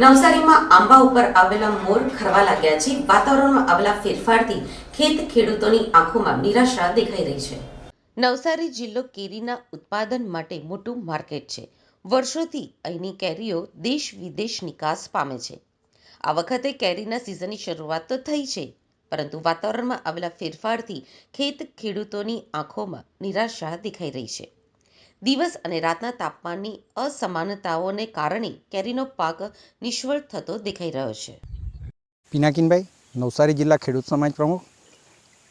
નવસારીમાં આંબા ઉપર આવેલા મોર ખરવા લાગ્યા છે. વાતાવરણમાં આવેલા ફેરફારથી ખેત ખેડૂતોની આંખોમાં નિરાશા દેખાઈ રહી છે. નવસારી જિલ્લો કેરીના ઉત્પાદન માટે મોટું માર્કેટ છે. વર્ષોથી અહીંની કેરીઓ દેશ વિદેશ નિકાસ પામે છે. આ વખતે કેરીના સિઝનની શરૂઆત તો થઈ છે, પરંતુ વાતાવરણમાં આવેલા ફેરફારથી ખેત ખેડૂતોની આંખોમાં નિરાશા દેખાઈ રહી છે. દિવસ અને રાતના તાપમાનની અસમાનતાઓને કારણે કેરીનો પાક નિષ્ફળ થતો દેખાઈ રહ્યો છે. પિનાકીનભાઈ, નવસારી જિલ્લા ખેડૂત સમાજ પ્રમુખ.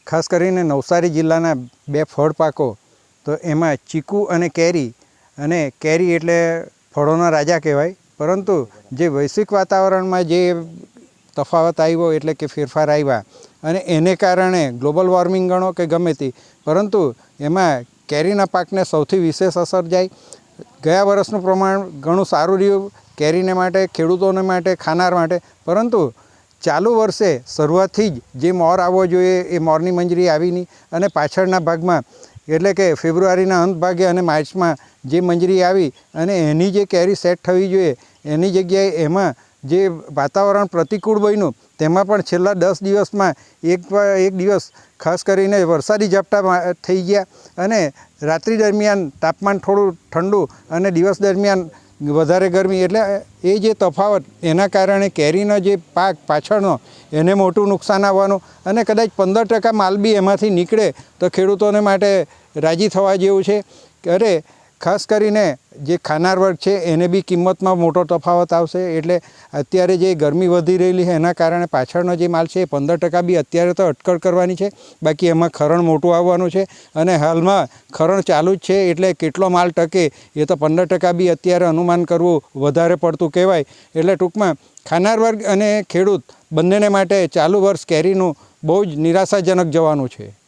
ખાસ કરીને નવસારી જિલ્લાના બે ફળ પાકો, તો એમાં ચીકુ અને કેરી અને કેરી એટલે ફળોના રાજા કહેવાય. પરંતુ જે વૈશ્વિક વાતાવરણમાં જે તફાવત આવ્યો એટલે કે ફેરફાર આવ્યા, અને એને કારણે ગ્લોબલ વોર્મિંગ ગણો કે ગમે તે, પરંતુ એમાં કેરીના પાકને સૌથી વિશેષ અસર જાય. ગયા વર્ષનું પ્રમાણ ઘણું સારું રહ્યું કેરીને માટે, ખેડૂતોને માટે, ખાનાર માટે. પરંતુ ચાલુ વર્ષે શરૂઆતથી જ જે મોર આવવો જોઈએ એ મોરની મંજરી આવી નહીં. અને પાછળના ભાગમાં, એટલે કે ફેબ્રુઆરીના અંત ભાગે અને માર્ચમાં જે મંજરી આવી અને એની જે કેરી સેટ થવી જોઈએ, એની જગ્યાએ એમાં જે વાતાવરણ પ્રતિકૂળ બન્યું, તેમાં પણ છેલ્લા દસ દિવસમાં એક એક દિવસ ખાસ કરીને વરસાદી ઝાપટા થઈ ગયા અને રાત્રિ દરમિયાન તાપમાન થોડું ઠંડુ અને દિવસ દરમિયાન વધારે ગરમી. એટલે એ જે તફાવત, એના કારણે કેરીનો જે પાક પાછળનો, એને મોટું નુકસાન આવવાનું અને કદાચ પંદર ટકા માલ બી એમાંથી નીકળે તો ખેડૂતોને માટે રાજી થવા જેવું છે. અરે ખાસ કરીને જે ખાનાર વર્ગ છે, એને બી કિંમતમાં મોટો તફાવત આવશે. એટલે અત્યારે જે ગરમી વધી રહેલી છે, એના કારણે પાછળનો જે માલ છે, એ પંદર ટકા બી અત્યારે તો અટકળ કરવાની છે. બાકી એમાં ખરણ મોટું આવવાનું છે અને હાલમાં ખરણ ચાલુ જ છે, એટલે કેટલો માલ ટકે એ તો પંદર ટકા બી અત્યારે અનુમાન કરવું વધારે પડતું કહેવાય. એટલે ટૂંકમાં ખાનાર વર્ગ અને ખેડૂત બંનેને માટે ચાલુ વર્ષ કેરીનું બહુ જ નિરાશાજનક જવાનું છે.